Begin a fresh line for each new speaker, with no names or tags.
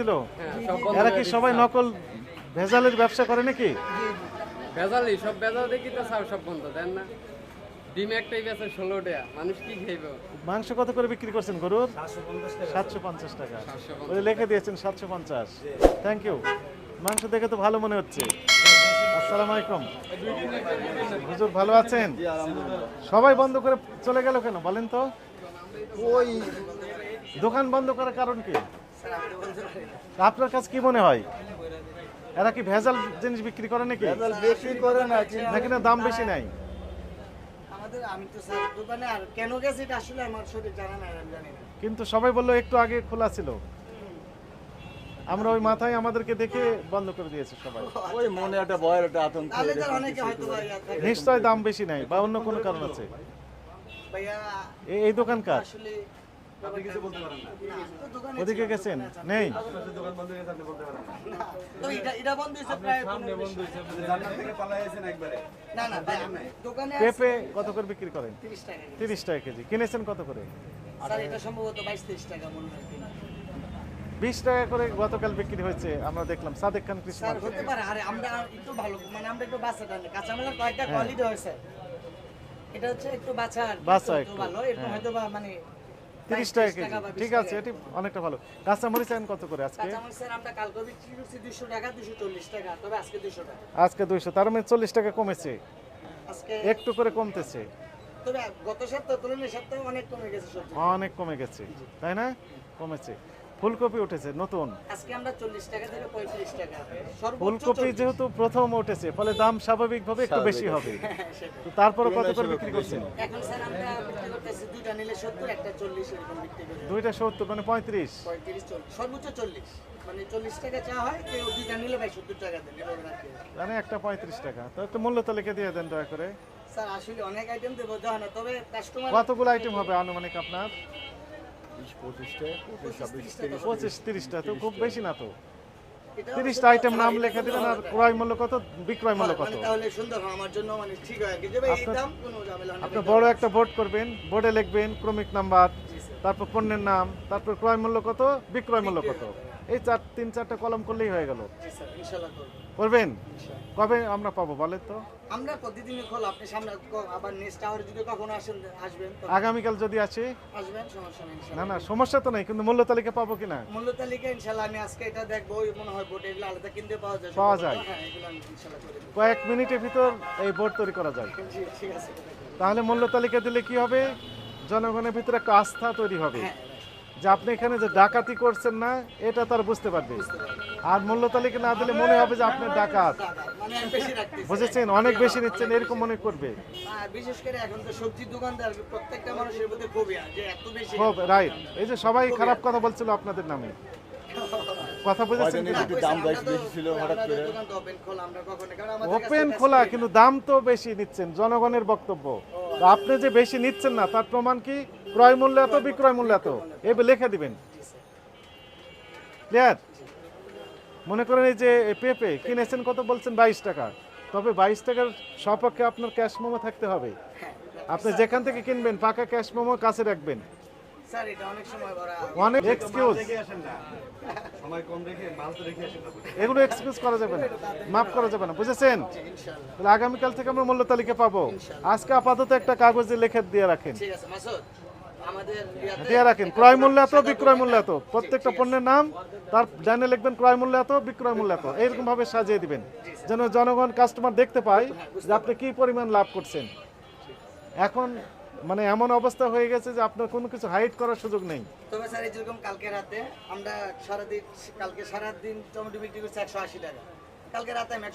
দিল?
হ্যাঁ,
এরা কি সবাই নকল ভেজালের ব্যবসা করে নাকি?
ভেজালি সব ভেজাল দেখি তো সব সব বন্ধ দেন না। ডিম একটাই বেচে ষোলো টাকা মানুষ কি খাইব?
মাংস কত করে বিক্রি করছেন গরুর? সাতশো পঞ্চাশ টাকা। ওই লিখে দিয়েছেন সাতশো পঞ্চাশ। থ্যাংক ইউ মাংস দেখে তো ভালো মনে হচ্ছে। আসসালামু আলাইকুম। হুজুর ভালো আছেন? সবাই বন্ধ করে চলে গেল কেন বলেন তো?
ওই
দোকান বন্ধ করার কারণ কি? আপনার কাছে কি মনে হয়? এরা কি ভেজাল জিনিস বিক্রি করে নাকি?
ভেজাল বেশি করে না চিন্তা
নাকি না দাম বেশি নাই?
আমাদের আমি তো স্যার দোকানে আর কেন গেছে এটা আসলে আমার সঠিক জানা নাই আমি জানি না।
কিন্তু সবাই বলল একটু আগে খোলা ছিল। আমরা ওই মাথায় আমাদেরকে দেখে বন্ধ করে দিয়েছে সবাই।
ওই মনে একটা ভয়ের একটা আতঙ্ক
তাহলে অনেকে হয়তো বা থাকে।
নিশ্চয় দাম বেশি নাই বা অন্য কোনো কারণ আছে। এই দোকানকার?
আসলে আপনি কিছু বলতে পারেন না।
ওদিকে গেছেন? নেই?
না, তো এটা এটা বন্ধ হয়েছে প্রায় পনেরো বিশ না না ভাই, দোকানে
পেঁপে কত করে বিক্রি করেন?
30 টাকা কেজি।
তিরিশ টাকা কেজি। কিনেছেন কত করে?
স্যার এটা সম্ভবত টাকা মনে হয়
বিশ টাকা করে গতকাল বিক্রি হয়েছে আমরা দেখলাম। সাদেক খান কৃষি
হতে পারে আরে আমরা একটু ভালো মানে আমরা একটু টানি। কয়েকটা
হ্যাঁ।
কোয়ালিটি হয়েছে। এটা হচ্ছে একটু বাচ্চা তো
একটু,
ভালো এরকম
হ্যাঁ।
হয়তো বা মানে
তিরিশ টাকা কেজি। ঠিক আছে এটি অনেকটা ভালো। কাঁচামরিচ এখন কত করে আজকে?
আজকে
দুইশো তার মানে চল্লিশ টাকা কমেছে। একটু করে কমতেছে।
তবে গত সপ্তাহ তুলনায় সপ্তাহে অনেক কমে গেছে সবজি।
অনেক কমে গেছে তাই না? কমেছে। ফুলকপি উঠেছে নতুন।
আজকে আমরা চল্লিশ টাকা থেকে পঁয়ত্রিশ টাকা। সর্বোচ্চ
ফুলকপি যেহেতু প্রথম উঠেছে ফলে দাম স্বাভাবিকভাবে একটু বেশি হবে।
হ্যাঁ,
তো তারপরে কত করে বিক্রি করছেন?
এখন স্যার আমরা বিক্রি করতেছি দুইটা নিলে সত্তর একটা চল্লিশ এরকম বিক্রি করি।
দুইটা সত্তর মানে পঁয়ত্রিশ।
পঁয়ত্রিশ চল্লিশ সর্বোচ্চ চল্লিশ। মানে চল্লিশ টাকা চা হয় কেউ দুইটা নিলে ভাই সত্তর টাকা দেন।
মানে একটা পঁয়ত্রিশ টাকা। তো একটু মূল্য তালিকা দিয়ে দেন দয়া করে।
স্যার আসলে অনেক আইটেম দেবো হয় না তবে কাস্টমার
কতগুলো আইটেম হবে আনুমানিক আপনার? পঁচিশ তিরিশটা তো খুব বেশি না তো। তিরিশটা আইটেম নাম লেখা দিবেন আর ক্রয় মূল্য কত বিক্রয় মূল্য কত?
মানে তাহলে সুন্দর হয় আমার জন্য মানে ঠিক হয় আর যে ভাই এই দাম কোনো ঝামেলা না
আপনি বড় একটা বোর্ড করবেন বোর্ডে লিখবেন ক্রমিক নাম্বার তারপর পণ্যের নাম তারপর ক্রয় মূল্য কত বিক্রয় মূল্য কত? এই চার তিন চারটা কলম করলেই হয়ে গেল। করবেন? কবে আমরা পাবো বলেন তো?
আমরা প্রতিদিনই খোলা আপনি সামনে আবার নেক্সট আওয়ার যদি কখনো আসেন আসবেন
আগামীকাল যদি আসি?
আসবেন সমস্যা নেই
না না সমস্যা তো নেই কিন্তু মূল্য তালিকা পাবো কিনা?
মূল্য তালিকা ইনশাআল্লাহ আমি আজকে এটা দেখব ওই মনে হয় বোর্ড এগুলো আলাদা কিনতে পাওয়া যায়।
পাওয়া যায়।
হ্যাঁ
কয়েক মিনিটের ভিতর এই বোর্ড তৈরি করা যায়।
ঠিক আছে।
তাহলে মূল্য তালিকা দিলে কি হবে? জনগণের ভিতরে একটা আস্থা তৈরি হবে।
হ্যাঁ
যে আপনি এখানে যে ডাকাতি করছেন না এটা তার বুঝতে পারবে। আর মূল্য তালিকা না দিলে মনে হবে যে আপনি ডাকাত।
মানে
বুঝেছেন? অনেক বেশি নিচ্ছেন এরকম মনে করবে।
বিশেষ করে এখন তো সবজির দোকানদার প্রত্যেকটা মানুষের মধ্যে যে এত বেশি।
রাইট। এই যে সবাই খারাপ কথা বলছিল আপনাদের নামে। কথা বুঝেছেন
একটু দাম বেশি বেশি ছিল হঠাৎ করে?
ওপেন খোলা আমরা কখনো কারণ আমাদের কাছে
ওপেন
ব্যস্ত
খোলা
নেই।
কিন্তু দাম তো বেশি নিচ্ছেন জনগণের বক্তব্য। তো আপনি যে বেশি নিচ্ছেন না তার প্রমাণ কি? ক্রয় মূল্য এত বিক্রয় মূল্য এত। এবার লিখে দিবেন। ক্লিয়ার? মনে করেন এই যে পেঁপে কিনেছেন কত বলছেন বাইশ টাকা। তবে বাইশ টাকার সপক্ষে আপনার ক্যাশ মোমো থাকতে হবে। আপনি যেখান থেকে কিনবেন পাকা ক্যাশ মোমো কাছে রাখবেন।
স্যার এটা অনেক সময় ভরা
অনেক এক্সকিউজ এগুলো এক্সকিউজ করা যাবে না। মাফ করা যাবে না। বুঝেছেন? তাহলে আগামীকাল থেকে আমরা মূল্য তালিকা পাবো। আজকে আপাতত একটা কাগজে লিখে দিয়ে রাখেন। দিয়ে রাখেন। ক্রয় মূল্য এত, বিক্রয় মূল্য এত। প্রত্যেকটা পণ্যের নাম, তার ডানে লিখবেন ক্রয় মূল্য এত, বিক্রয় মূল্য এত। এইরকম ভাবে সাজিয়ে দিবেন। যেন জনগণ কাস্টমার দেখতে পায় যে আপনি কি পরিমাণ লাভ করছেন। এখন মানে এমন অবস্থা হয়ে গেছে যে আপনার কোনো কিছু হাইড করার সুযোগ নেই।
তবে স্যার যেরকম কালকে রাতে আমরা সারাদিন, কালকে সারাদিন টমেটো বিক্রি করছি একশো আশি টাকা। কালকে রাতে আমি